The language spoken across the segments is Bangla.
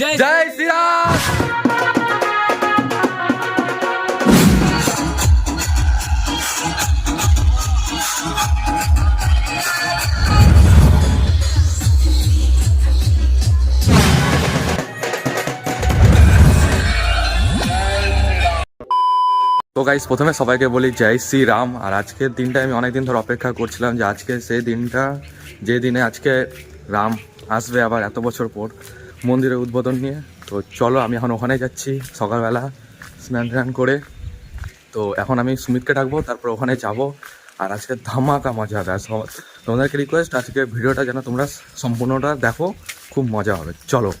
জয় শ্রীরাম। তো গাইস প্রথমে সবাইকে বলি জয় শ্রী রাম আর আজকের দিনটা আমি অনেকদিন ধরে অপেক্ষা করছিলাম যে আজকে সেই দিনটা যে দিনে আজকে রাম আসবে আবার এত বছর পর। মন্দিরের উদ্বোধন নিয়ে তো চলো আমি এখন ওখানে যাচ্ছি সকালবেলা স্নান টান করে তো এখন আমি সুমিতকে ডাকবো তারপর ওখানে যাব আর আজকে ধামাকা মজা হবে আর সব- তোমাদেরকে রিকোয়েস্ট আজকে ভিডিওটা যেন তোমরা সম্পূর্ণটা দেখো খুব মজা হবে চলো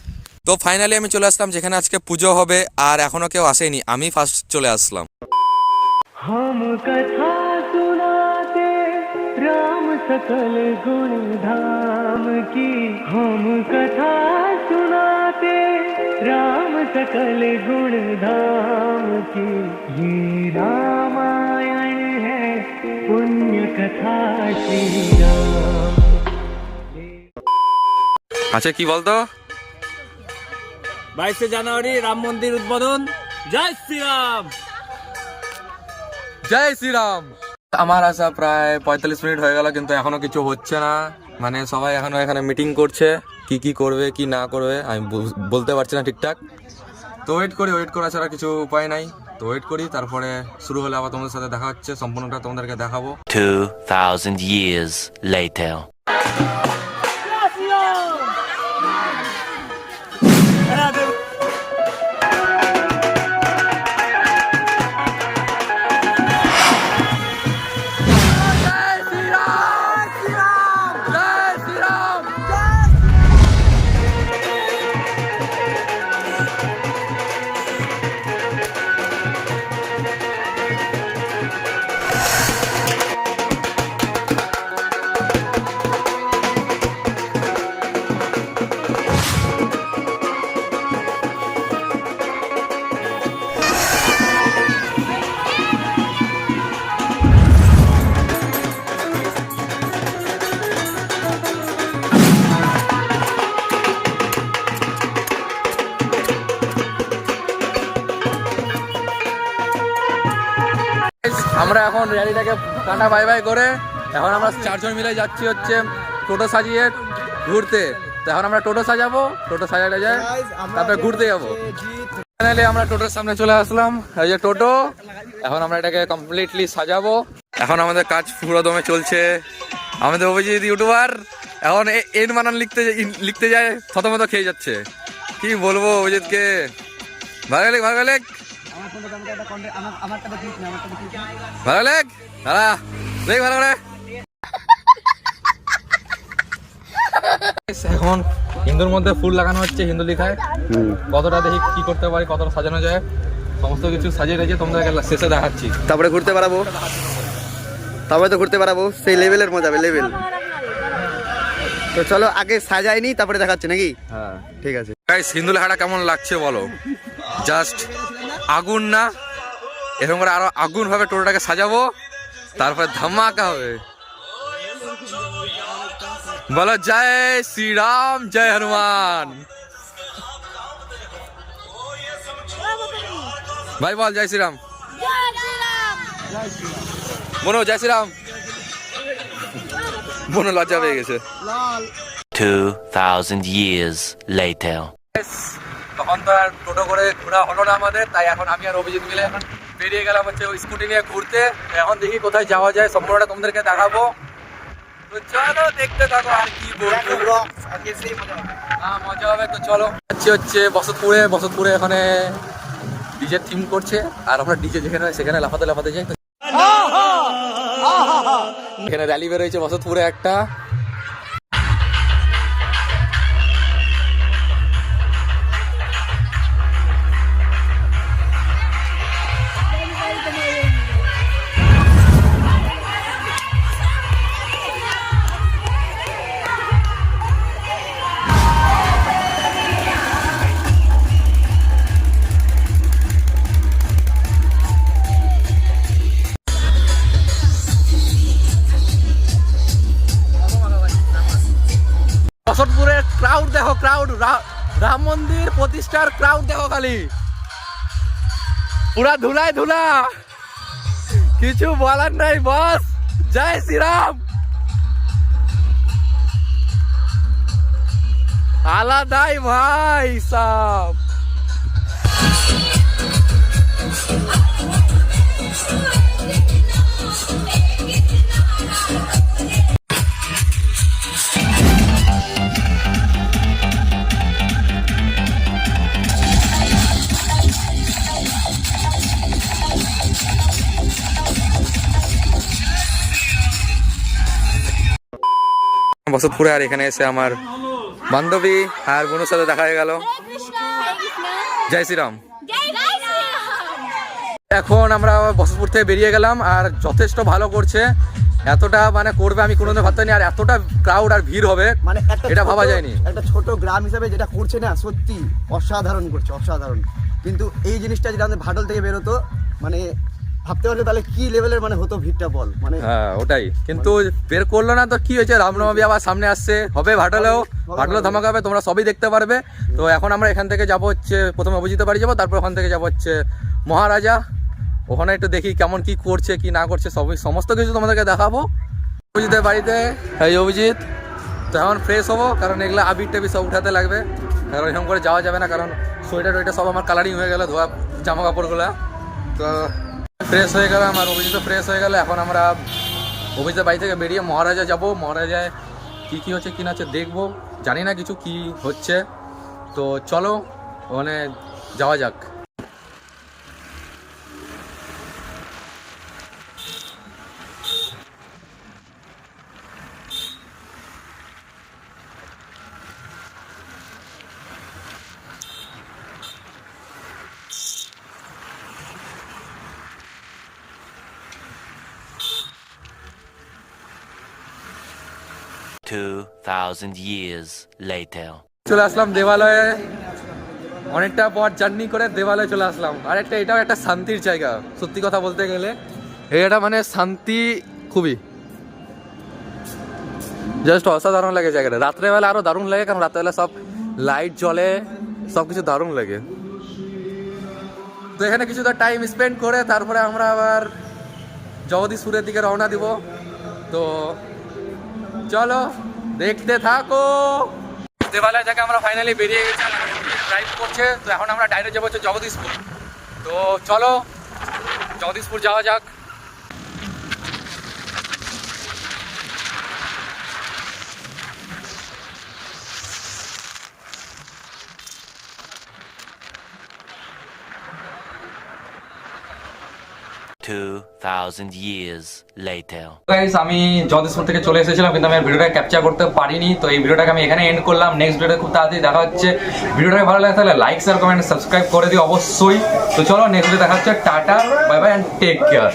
তো ফাইনালি আমি চলে আসলাম যেখানে আজকে পুজো হবে আর এখনো কেউ আসেনি আমি ফার্স্ট চলে আসলাম हम कथा सुनाते राम सकल गुण धाम की हम कथा सुनाते राम सकल गुण धाम की ये रामायण है पुण्य कथा श्री राम আচ্ছা কি বলতো বাইশে জানুয়ারি রাম মন্দির উদ্বোধন জয় শ্রীরাম জয় শ্রীরাম আমার আসা প্রায় পঁয়তাল্লিশ মিনিট হয়ে গেল কিন্তু এখনো কিছু হচ্ছে না মানে সবাই এখনও এখানে মিটিং করছে কি কি করবে কি না করবে আমি বলতে পারছি না ঠিকঠাক। তো ওয়েট করি ওয়েট করা ছাড়া কিছু উপায় নাই। তো ওয়েট করি তারপরে শুরু হলে আবার তোমাদের সাথে দেখা হচ্ছে সম্পূর্ণটা তোমাদেরকে দেখাবো। 2,000 years later. এখন র্যালিটাকে টাটা বাই বাই করে। এখন আমরা চারজন মিলে যাচ্ছি হচ্ছে টোটো সাজিয়ে ঘুরতে। তো এখন আমরা টোটো সাজাবো টোটো সাজাতে যায় তারপরে ঘুরতে যাব। ফাইনালি আমরা টোটোর সামনে চলে আসলাম এই যে টোটো। এখন আমরা এটাকে কমপ্লিটলি সাজাবো। এখন আমাদের কাজ পুরো দমে চলছে। আমাদের অভিজিৎ ইউটিউবার এখন এন বানান লিখতে লিখতে যায় থতমত খেয়ে যাচ্ছে। কি বলব অভিজিৎকে? ভালো লেগ ভালো লেগ? ভালো লেগ ভালো করে। এখন হিন্দুর মধ্যে ফুল লাগানো হচ্ছে হিন্দু লিখায়। কতটা দেখি কি করতে পারি কতটা সাজানো যায় সমস্ত কিছু সাজিয়ে রেখে তোমাদেরকে শেষে দেখাচ্ছি। তারপরে ঘুরতে পারাবো তারপরে তো ঘুরতে পারাবো সেই লেভেলের মজা হবে লেভেল তো চলো আগে সাজাইনি তারপরে দেখাচ্ছি নাকি? হ্যাঁ। ঠিক আছে। গাইস হিন্দু লেখাটা কেমন লাগছে বলো? জাস্ট আগুন না। এরকম করে আরও আগুন ভাবে টোটোটাকে সাজাবো তারপরে ধামাকা হবে। বলো জয় শ্রীরাম জয় হনুমান। ভাই বল জয় শ্রীরাম। মনো জয় শ্রীরাম। মনো লজ্জা পেয়ে গেছে। 2,000 years later. তখন তো আর টোটো করে ঘোরা হলো না আমাদের তাই এখন আমি আর অভিজিৎ মিলে এখন বেরিয়ে গেলাম হচ্ছে ওই স্কুটি নিয়ে ঘুরতে। এখন দেখি কোথায় যাওয়া যায় সম্পূর্ণটা তোমাদেরকে দেখাবো। তো চলো দেখতে থাকো আর কি বলব। হ্যাঁ মজা হবে তো চলো। যাচ্ছি হচ্ছে বসতপুরে বসতপুরে এখানে ডিজে থিম করছে আর আমরা ডিজে যেখানে সেখানে লাফাতে লাফাতে যাই। এখানে র্যালি বেরোয়েছে বসতপুরে একটা। বসতপুরের ক্রাউড দেখো ক্রাউড রাম মন্দির প্রতিষ্ঠার ক্রাউড দেখো খালি পুরা ধুলায় ধুলা কিছু বলার নাই বস জয় শ্রীরাম আলাদাই ভাই সব বসতপুরে আর এখানে এসে আমার বান্ধবী আর বোনের সাথে দেখা হয়ে গেল। জয় শ্রীরাম। এখন আমরা বসতপুর থেকে বেরিয়ে গেলাম আর যথেষ্ট ভালো করছে। এতটা মানে করবে আমি কোনোদিন ভাবতে আর এতটা ক্রাউড আর ভিড় হবে মানে এটা ভাবা যায়নি। একটা ছোট গ্রাম হিসাবে যেটা করছে না সত্যি অসাধারণ করছে অসাধারণ। কিন্তু এই জিনিসটা যেটা আমাদের ভাটল থেকে বেরোতো মানে ভাবতে পারলে তাহলে কি লেভেলের মানে হতো ভিড়টা বল? মানে হ্যাঁ ওটাই। কিন্তু বের করল না তো কি হয়েছে? রামনবমী আবার সামনে আসছে। হবে ভাটলেও ভাটলেও ধামাকা হবে তোমরা সবই দেখতে পারবে। তো এখন আমরা এখান থেকে যাব হচ্ছে প্রথমে অভিজিৎ বাড়ি যাব তারপর ওখান থেকে যাব হচ্ছে মহারাজা। ওখানে একটু দেখি কেমন কি করছে কি না করছে সবই সমস্ত কিছু তোমাদেরকে দেখাবো। অভিজিতের বাড়িতে। এই অভিজিৎ। তো এখন ফ্রেশ হব কারণ এগুলো আবির টাবির সব উঠাতে লাগবে। কারণ এরকম করে যাওয়া যাবে না কারণ সোয়েটার টোয়েটার সব আমার কালারিং হয়ে গেল ধোয়া জামা কাপড়গুলো তো ফ্রেশ হয়ে গেলাম, আর অভিজিৎ ফ্রেশ হয়ে গেল। এখন আমরা অভিজিতের বাড়ি থেকে বেরিয়ে মহারাজা যাব। মহারাজায় কী কী হচ্ছে, কি না হচ্ছে দেখব। জানি না কিছু কি হচ্ছে। তো চলো, ওখানে যাওয়া যাক। Two thousand years later. চলে আসলাম দেবালয়ে অনেকটা পর জার্নি করে দেবালয়ে চলে আসলাম। আর একটা, এটাও একটা শান্তির জায়গা, সত্যি কথা বলতে গেলে। এটা মানে শান্তি খুবই। জাস্ট অসাধারণ লাগে জায়গাটা। রাত্রেবেলা আরও দারুণ লাগে, কারণ রাত্রেবেলা সব লাইট জ্বলে সব কিছু দারুণ লাগে। তো এখানে কিছুটা টাইম স্পেন্ড করে তারপরে আমরা আবার জগদীশপুরের দিকে রওনা দিব। তো চলো, দেখতে থাকো। দেবালয় থেকে আমরা ফাইনালি বেরিয়ে গেছি ড্রাইভ করছে। তো এখন আমরা ডাইরেক্ট যাব হচ্ছে জগদীশপুর। তো চলো, জগদীশপুর যাওয়া যাক। Two thousand years later. Guys আমি জগদীশপুর থেকে চলে এসেছিলাম, কিন্তু আমি ভিডিওটা ক্যাপচার করতে পারিনি। তো এই ভিডিওটাকে আমি এখানে এন্ড করলাম। নেক্সট ভিডিওটা খুব তাড়াতাড়ি দেখা হচ্ছে। ভিডিওটাকে ভালো লাগে তাহলে লাইক শেয়ার কমেন্ট সাবস্ক্রাইব করে দিও অবশ্যই। তো চলো নেক্সট ভিডিও দেখা হচ্ছে। Tata bye bye and take care